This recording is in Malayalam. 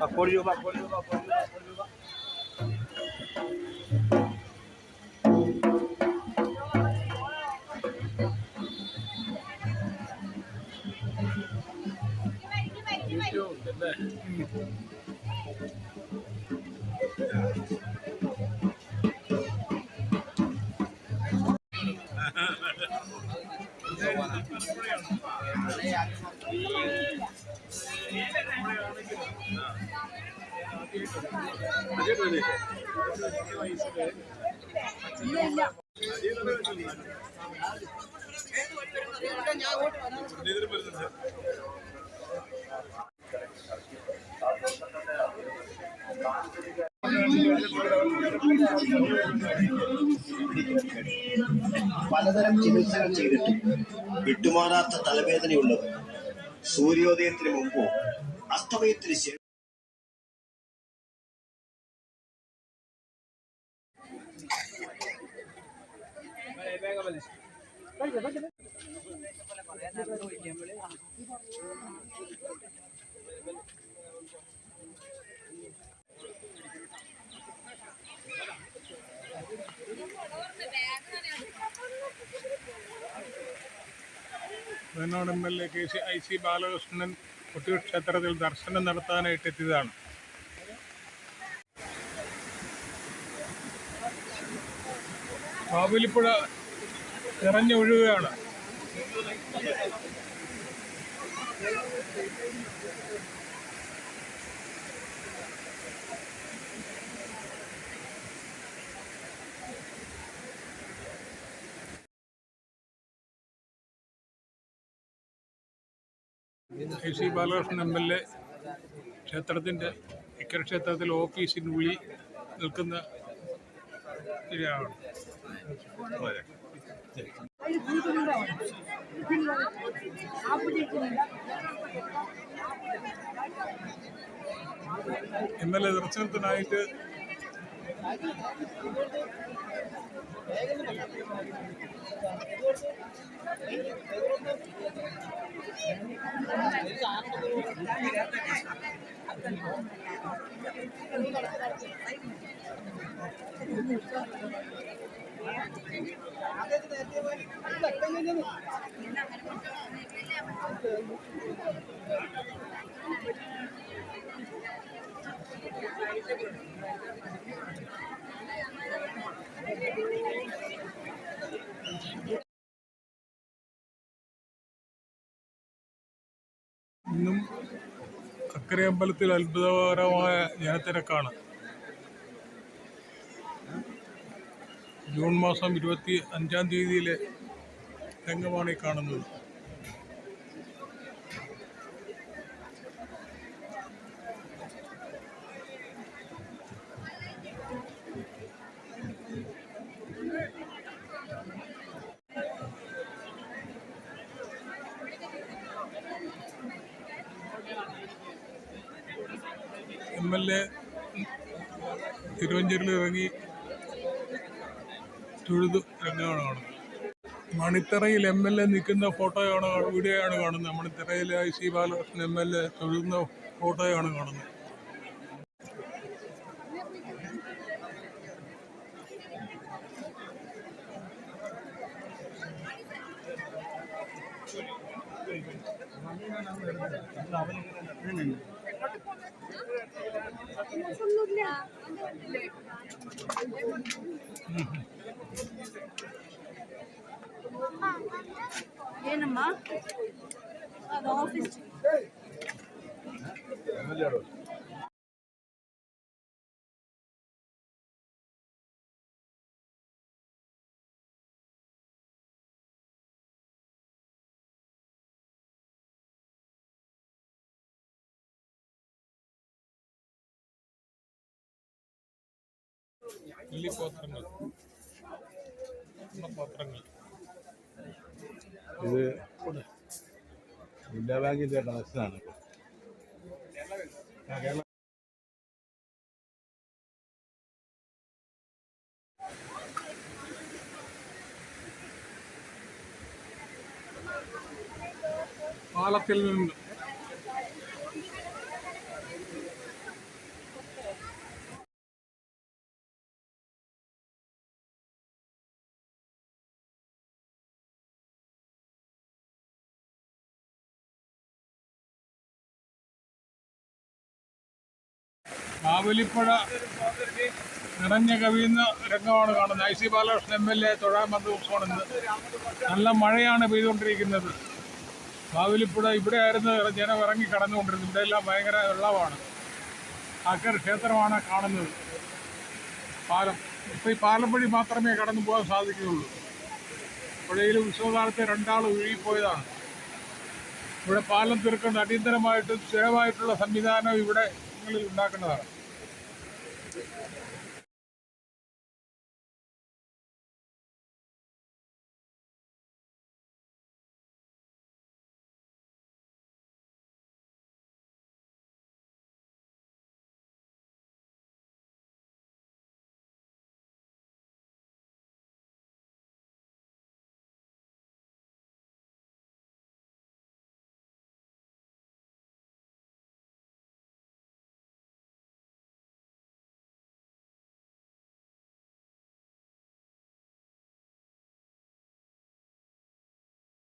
Apoio, apoio, apoio, apoio. പലതരം ചികിത്സകൾ ചെയ്തിട്ടും വിട്ടുമാറാത്ത തലവേദനയുള്ളവർ സൂര്യോദയത്തിന് മുമ്പോ അസ്തമയത്തിന് ശേഷം Wayanad M L A K C I C Balakrishnan Kottiyoor ക്ഷേത്രത്തിൽ ദർശനം നടത്താനായിട്ട് എത്തിയതാണ്. കാവിലിപ്പുഴ നിറഞ്ഞൊഴുകുകയാണ് K C Balakrishnan M L A ക്ഷേത്രത്തിന്റെ ഇക്കര ക്ഷേത്രത്തിൽ ഓഫീസിനുള്ളിൽ നിൽക്കുന്ന ഇതാണ് എം എൽ എ ദർശനത്തിനായിട്ട് ഇന്നും അക്കരെ അമ്പലത്തിൽ അത്ഭുതകരമായ ജനത്തിരക്കാണ്. ജൂൺ മാസം ഇരുപത്തി അഞ്ചാം തീയതിയിലെ രംഗമാണ് ഈ കാണുന്നത്. എം എൽ എ തിരുവഞ്ചൂരിൽ ഇറങ്ങി തൊഴുത് രംഗമാണ് കാണുന്നത്. മണിത്തറയിൽ എം എൽ എ നിൽക്കുന്ന ഫോട്ടോയാണ് വീഡിയോയാണ് കാണുന്നത്. മണിത്തറയിൽ C Balakrishnan M L A തൊഴുന്ന ഫോട്ടോയാണ് കാണുന്നത്. Mm-hmm. Tá? Ele pode terminar. Não pode terminar. ഇത് ജില്ലാ ബാങ്കിന്റെ കണക്ഷനാണ് പാലത്തിൽ നിന്ന് ബാവലിപ്പുഴ നിറഞ്ഞ കവിയുന്ന രംഗമാണ് കാണുന്നത്. I C Balakrishnan M L A തൊഴാൻ വന്ന നല്ല മഴയാണ് പെയ്തുകൊണ്ടിരിക്കുന്നത്. കാവലിപ്പുഴ ഇവിടെ ആയിരുന്നു ജനം ഇറങ്ങി കടന്നുകൊണ്ടിരുന്നത്. ഇവിടെ എല്ലാം ഭയങ്കര വെള്ളമാണ്. അക്കർ ക്ഷേത്രമാണ് കാണുന്നത്. പാലം. ഇപ്പോൾ ഈ പാലം വഴി മാത്രമേ കടന്നു പോകാൻ സാധിക്കുകയുള്ളൂ. പുഴയിൽ ഉത്സവകാലത്ത് രണ്ടാൾ ഒഴുകിപ്പോയതാണ്. ഇവിടെ പാലം തീർക്കേണ്ട അടിയന്തരമായിട്ടും സ്ഥിരമായിട്ടുള്ള സംവിധാനം ഇവിടെ നിങ്ങളിൽ ഉണ്ടാക്കേണ്ടതാണ്